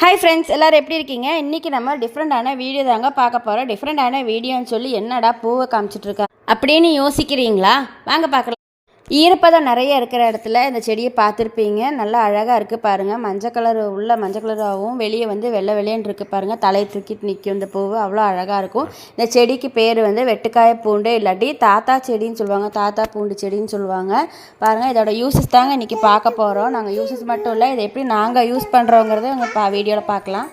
Hi friends எல்லோரும் எப்படி இருக்கீங்க? இன்றைக்கி நம்ம டிஃப்ரெண்ட்டான வீடியோ தாங்க பார்க்க போகிறோம் டிஃப்ரெண்ட்டான வீடியோன்னு சொல்லி என்னடா பூவை காமிச்சிட்டு இருக்கா? அப்படின்னு யோசிக்கிறீங்களா? வாங்க பார்க்கலாம். ஈரப்பதம் நிறைய இருக்கிற இடத்துல இந்த செடியை பார்த்துருப்பீங்க. நல்லா அழகாக இருக்குது பாருங்கள் மஞ்சள் கலர் உள்ள மஞ்சள் கலராகவும் வெளியே வந்து வெள்ளை வெள்ளையன்னு இருக்குது பாருங்கள் தலையை தூக்கிட்டு நிற்கும் இந்த பூவு. அவ்வளோ அழகாக இருக்கும். இந்த செடிக்கு பேர் வந்து வெட்டுக்காய பூண்டு இல்லாட்டி தாத்தா செடின்னு சொல்லுவாங்க. தாத்தா பூண்டு செடின்னு சொல்லுவாங்க. பாருங்கள் இதோட யூசஸ் தாங்க இன்றைக்கி பார்க்க போகிறோம் நாங்கள் யூசஸ் மட்டும் இல்லை இதை எப்படி நாங்கள் யூஸ் பண்ணுறோங்கிறத உங்கள் பா வீடியோவில் பார்க்கலாம்.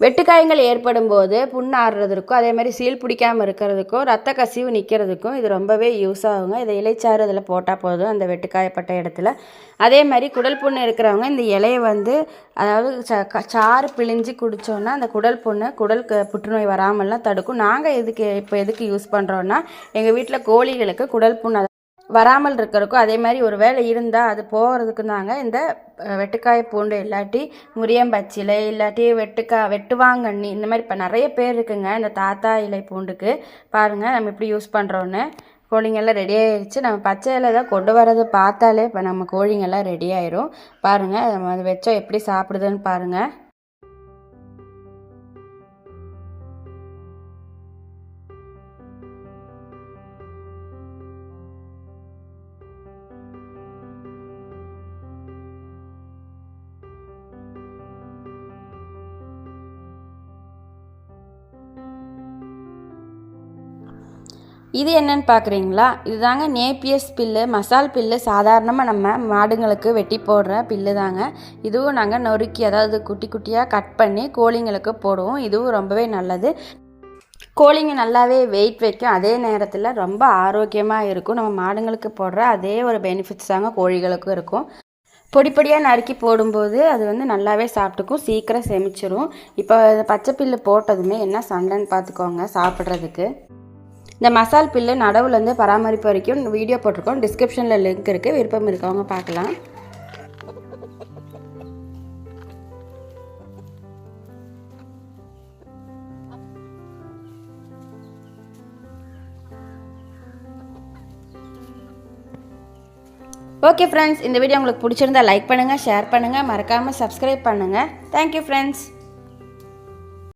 வெட்டுக்காயங்கள் ஏற்படும் போது புண்ணு ஆறுறதுக்கும் அதே மாதிரி சீல் பிடிக்காமல் இருக்கிறதுக்கும் ரத்த கசிவு நிற்கிறதுக்கும் இது ரொம்பவே யூஸ் ஆகுங்க. இதை இலைச்சாறு அதில் போட்டால் போதும் அந்த வெட்டுக்காயப்பட்ட இடத்துல. அதே மாதிரி குடல் புண்ணு இருக்கிறவங்க இந்த இலையை வந்து அதாவது ச க- சாறு பிழிஞ்சு குடித்தோன்னா அந்த குடல் புண்ணு குடல் புற்றுநோய் வராமல்லாம் தடுக்கும். நாங்கள் எதுக்கு இப்போ எதுக்கு யூஸ் பண்ணுறோன்னா எங்கள் வீட்டில் கோழிகளுக்கு குடல் புண்ணு வராமல் இருக்கிறக்கோ அதே மாதிரி ஒரு வேலை இருந்தால் அது போகிறதுக்கு தாங்க இந்த வெட்டுக்காய் வெட்டுக்காய பூண்டு இல்லாட்டி முரியம்பச்சிலை இல்லாட்டி வெட்டுக்கா வெட்டுவாங்கண்ணி இந்த மாதிரி இப்போ நிறைய பேர் இருக்குங்க. இந்த தாத்தா இலை பூண்டுக்கு. பாருங்கள் நம்ம எப்படி யூஸ் பண்ணுறோன்னு கோழிங்கெல்லாம் ரெடி ஆயிடுச்சு நம்ம பச்சை இலை தான் கொண்டு வரதை பார்த்தாலே இப்போ நம்ம கோழிங்கெல்லாம் ரெடி ஆயிரும். பாருங்கள் நம்ம அது வச்சோம் எப்படி சாப்பிடுதுன்னு பாருங்கள் இது என்னன்னு பார்க்குறீங்களா இதுதாங்க நேப்பியஸ் பில்லு மசால் பில்லு. சாதாரணமாக நம்ம மாடுங்களுக்கு வெட்டி போடுற பில்லு தாங்க. இதுவும் நாங்கள் நொறுக்கி அதாவது குட்டி குட்டியாக கட் பண்ணி கோழிங்களுக்கு போடுவோம். இதுவும் ரொம்பவே நல்லது. கோழிங்க நல்லாவே வெயிட் வைக்கும். அதே நேரத்தில் ரொம்ப ஆரோக்கியமாக இருக்கும். நம்ம மாடுங்களுக்கு போடுற அதே ஒரு பெனிஃபிட்ஸ் தாங்க கோழிகளுக்கும் இருக்கும். பொடி பொடியாக நறுக்கி போடும்போது அது வந்து நல்லாவே சாப்பிட்டுக்கும். சீக்கிரம் செமிச்சிரும். இப்போ பச்சை பில்லு போட்டதுமே என்ன சண்டைன்னு பார்த்துக்கோங்க சாப்பிட்றதுக்கு. இந்த மசால் பில்லு நடவுலேருந்து பராமரிப்பு வரைக்கும் வீடியோ போட்டிருக்கோம். டிஸ்கிரிப்ஷனில் லிங்க் இருக்குது விருப்பம் இருக்கவங்க பார்க்கலாம். ஓகே ஃப்ரெண்ட்ஸ் இந்த வீடியோ உங்களுக்கு பிடிச்சிருந்தா லைக் பண்ணுங்கள் ஷேர் பண்ணுங்கள் மறக்காமல் சப்ஸ்கிரைப் பண்ணுங்கள் தேங்க்யூ ஃப்ரெண்ட்ஸ்